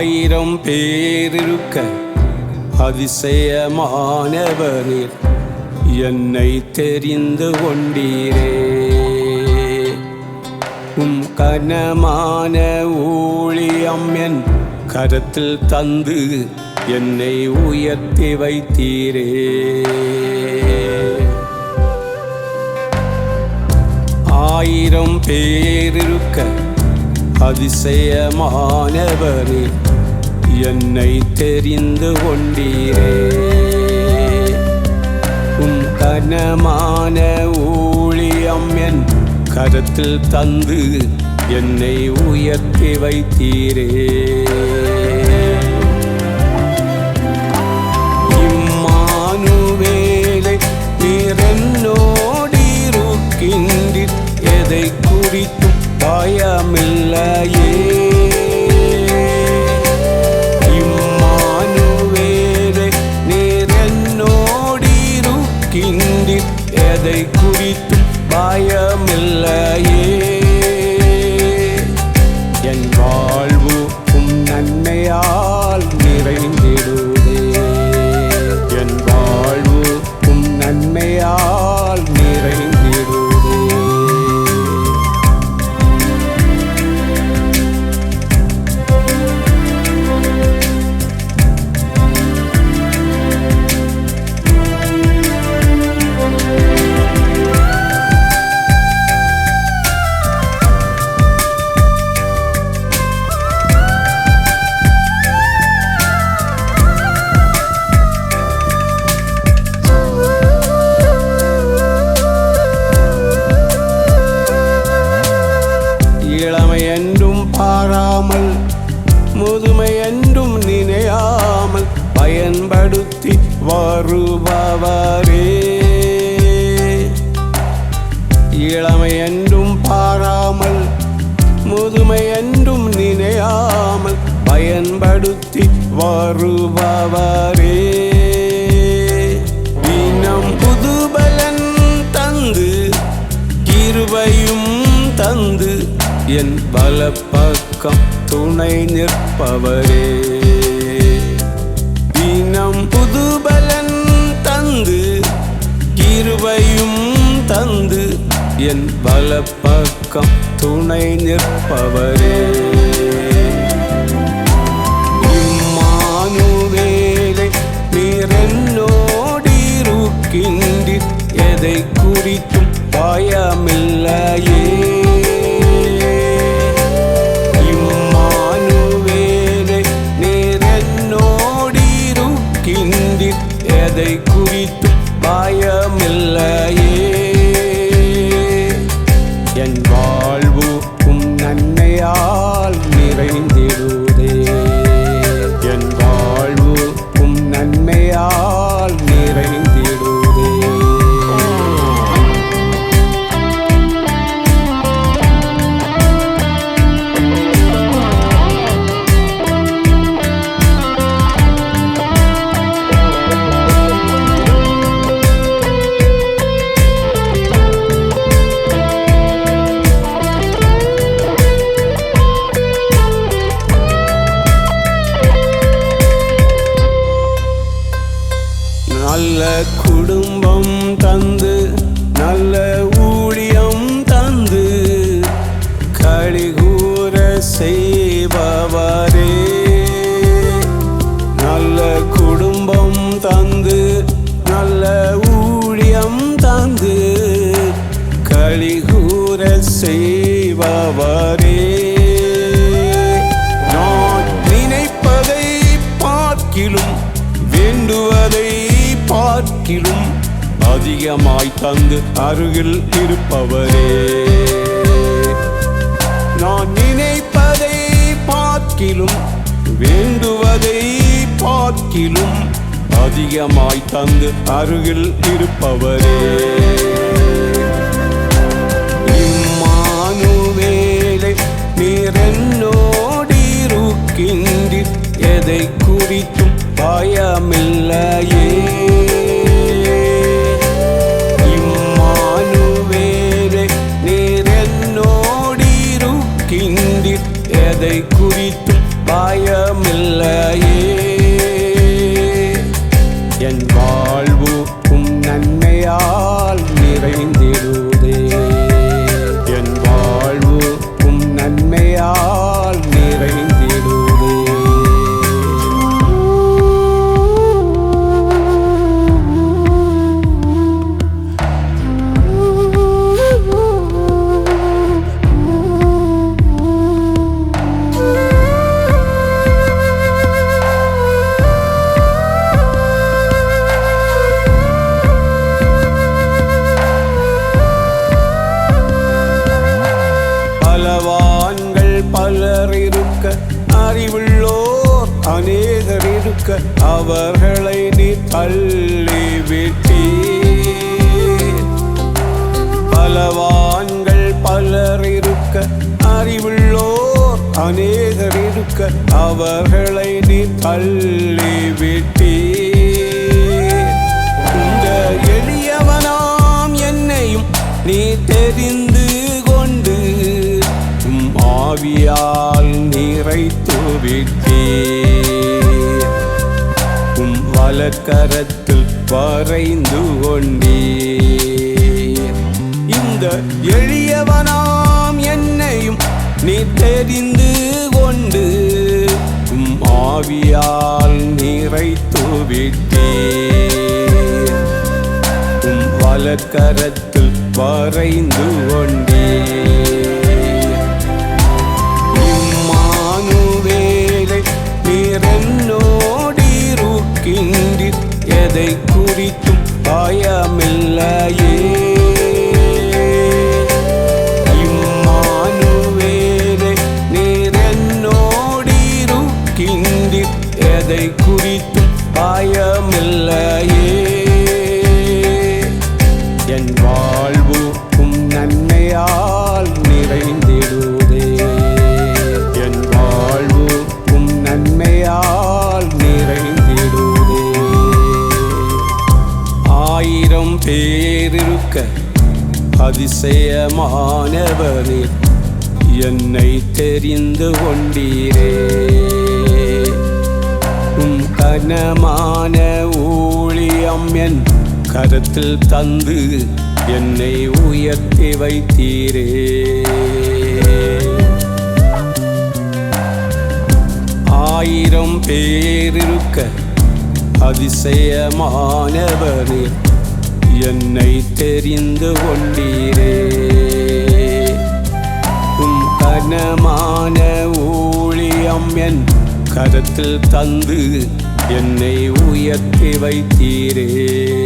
ஆயிரம் பேரிருக்க அதிசயமானவரீர் என்னை தெரிந்து கொண்டீரே. கனமான ஊழியம் என் கரத்தில் தந்து என்னை உயர்த்தி வைத்தீரே. ஆயிரம் பேரிருக்க அதிசயமானவரே என்னை தெரிந்து கொண்டீரே. உன் கனமான ஊழியம் என் கரத்தில் தந்து என்னை உயர்த்தி வைத்தீரே. இம்மானுவேலை நீர் எதை குறித்தும் பயமில்லையே. வருபவரே. இளமை என்றும் பாராமல் முதுமை என்றும் நினையாமல் பயன்படுத்தி வருபவரே. இனம் புதுபலன் தந்து கிருபையும் தந்து என் பல பக்கம் துணை நிற்பவரே. என் பலப்பக்கம் துணை நிற்பவரே. இம்மானுவேலை நீர் என்னோடிருக்கின்றீர். எதை குறித்தும் பயமில்லையே. செய்பவரே. நான் நினைப்பதை பார்க்கிலும் வேண்டுவதை பார்க்கிலும் அதிகமாய் தந்து அருகில் இருப்பவரே. நான் நினைப்பதை பார்க்கிலும் வேண்டுவதை பார்க்கிலும் அதிகமாய் தந்து அருகில் இருப்பவரே. எதை குறித்தும் பயமில்லையே அவர்களை நீ தள்ளிவிட்டீர் பலவான்கள் பலர் இருக்க அறிவுள்ளோர் அநேகர் இருக்க அவர்களை நீ தள்ளிவிட்டீர் கரத்தில் வரைந்து கொண்டீர். இந்த எளியவனாம் என்னையும் நீ தெரிந்து கொண்டு உம் ஆவியால் நிறைத்து விட்டீர். உம் வலக்கரத்தில் வரைந்து கொண்டீர். எதை குறித்தும் பயமில்லையே இம்மானுவேலே நீர் எதை குறித்தும் பயமில்லையே என் வாழ்வுக்கும் நன்மையால் நிறைந்த தேரிருக்க பேரிருக்க அதிசயமானவரே என்னை தெரிந்து கொண்டீரே. உம் கனமான ஊழியம் என் கரத்தில் தந்து என்னை உயர்த்தி வைத்தீரே. ஆயிரம் பேரிருக்க அதிசயமானவரே என்னை தெரிந்து கொண்டீரே. உம் கனமான ஊழியம் என் கரத்தில் தந்து என்னை உயர்த்தி வைத்தீரே.